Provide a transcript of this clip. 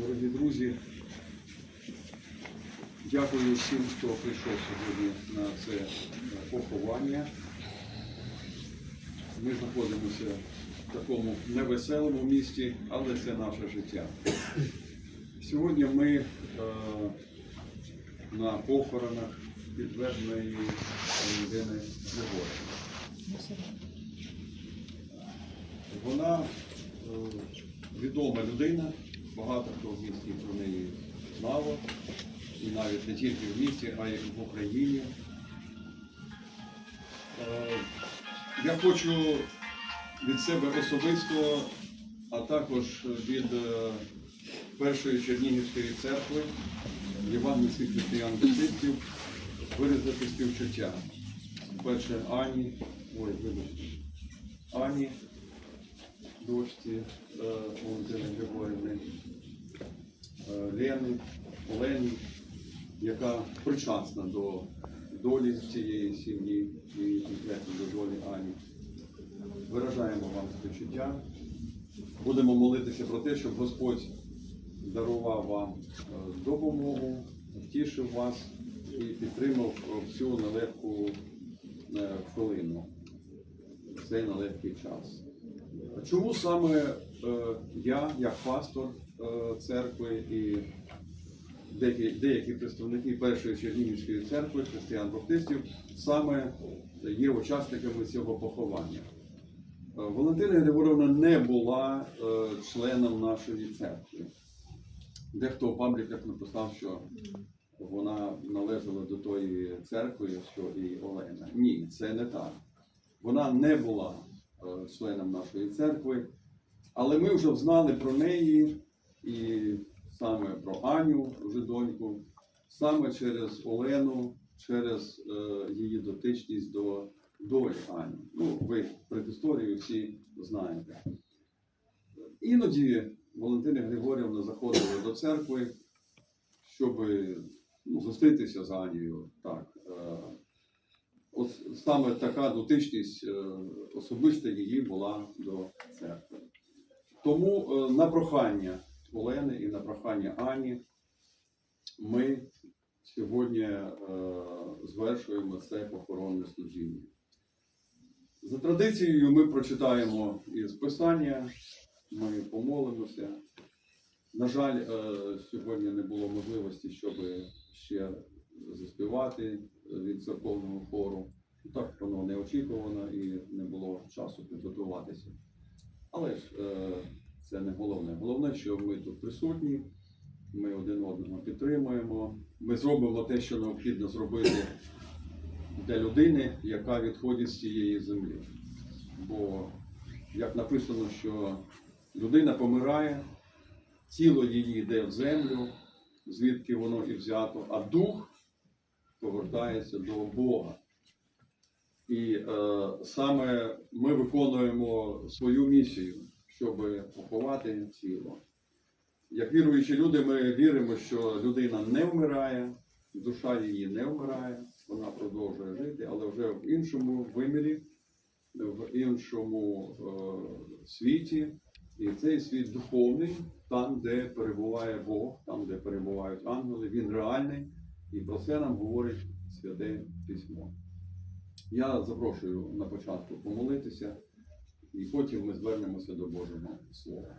Дорогі друзі, дякую всім, хто прийшов сьогодні на це е, поховання. Ми знаходимося в такому невеселому місті, але це наше життя. Сьогодні ми е, на похоронах підтвердженої людини Григорія. Вона е, відома людина, багато хто в місті про неї знав, і навіть не тільки в місті, а й в Україні. Е, Я хочу від себе особисто, а також від е, першої Чернігівської церкви, євангельських християн баптистів, виразити співчуття. Перше Ані, ой, вибачте, Ані, дочці е, Валентини Григорівни, е, Лени, Олені, яка причасна до долі цієї сім'ї і конкретно до долі Ані. Виражаємо вам співчуття. Будемо молитися про те, щоб Господь дарував вам е, допомогу, втішив вас і підтримав в цю нелегку хвилину, цей нелегкий час. Чому саме е, я, як пастор е, церкви і деякі, деякі представники першої Чернігівської церкви, християн-баптистів, саме є учасниками цього поховання? Е, Валентина Григорівна не була членом нашої церкви. Дехто в пабліках написав, що вона належала до тої церкви, що і Олена. Ні, це не так. Вона не була членом нашої церкви, але ми вже знали про неї і саме про Аню, вже доньку, саме через Олену, через е, її дотичність до долі Ані. Ну, ви предісторію всі знаєте. Іноді Валентина Григорівна заходила до церкви, щоб ну, зустрітися з Анією. Так. Е, От саме така дотичність е, особиста її була до церкви. Тому е, на прохання Олени і на прохання Ані ми сьогодні е, звершуємо це похоронне служіння. За традицією ми прочитаємо із Писання, ми помолимося. На жаль, е, сьогодні не було можливості, щоб ще заспівати від церковного хору. Так воно не очікувано і не було часу підготуватися. Але ж е, це не головне. Головне, що ми тут присутні, ми один одного підтримуємо. Ми зробимо те, що необхідно зробити для людини, яка відходить з цієї землі. Бо, як написано, що людина помирає, тіло її йде в землю, звідки воно і взято, а дух повертається до Бога. І е, саме ми виконуємо свою місію, щоб поховати тіло. Як віруючі люди, ми віримо, що людина не вмирає, душа її не вмирає, вона продовжує жити, але вже в іншому вимірі, в іншому е, світі. І цей світ духовний, там, де перебуває Бог, там, де перебувають ангели, він реальний. І про це нам говорить святе письмо. Я запрошую на початку помолитися, і потім ми звернемося до Божого Слова.